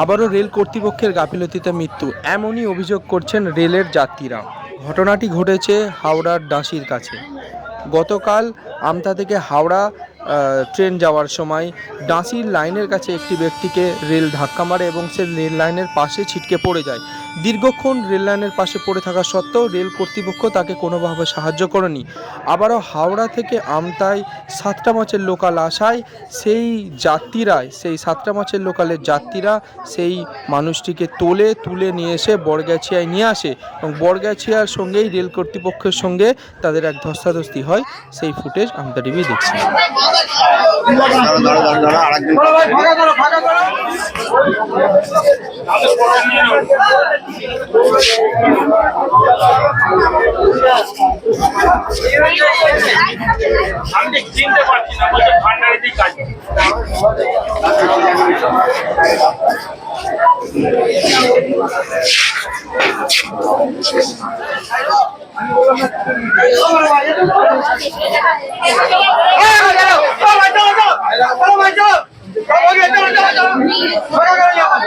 আবারও রেল কর্তৃপক্ষের গাফিলতিতে মৃত্যু। এমনই অভিযোগ করছেন রেলের যাত্রীরা। ঘটনাটি ঘটেছে হাওড়ার ডাঁশির কাছে। গতকাল আমতা থেকে হাওড়া ট্রেন যাওয়ার সময় ডাঁশির লাইনের কাছে একটি ব্যক্তিকে রেল ধাক্কা মারে এবং সে রেল লাইনের পাশে ছিটকে পড়ে যায়। দীর্ঘক্ষণ রেল লাইনের পাশে পড়ে থাকা সত্ত্বেও রেল কর্তৃপক্ষ তাকে কোনোভাবে সাহায্য করেনি। আবারও হাওড়া থেকে আমতায় সাতটা মাছের লোকাল আসায় সেই যাত্রীরা সেই সাতটা মাছের লোকালের যাত্রীরা সেই মানুষটিকে তোলে, তুলে নিয়ে এসে বরগাছিয়ায় নিয়ে আসে এবং বরগাছিয়ার সঙ্গেই রেল কর্তৃপক্ষের সঙ্গে তাদের এক ধস্তাধস্তি হয়। সেই ফুটেজ আমতা টিভি দেখছি। আমি ঠিক চিনতে পারছি না বলছে ভান্ডারিতেই কাজ করে। এরকম নামাবার যদি চিন্তা হয়, আমরা যদি ধরে তিনজন ধরে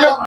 হবে।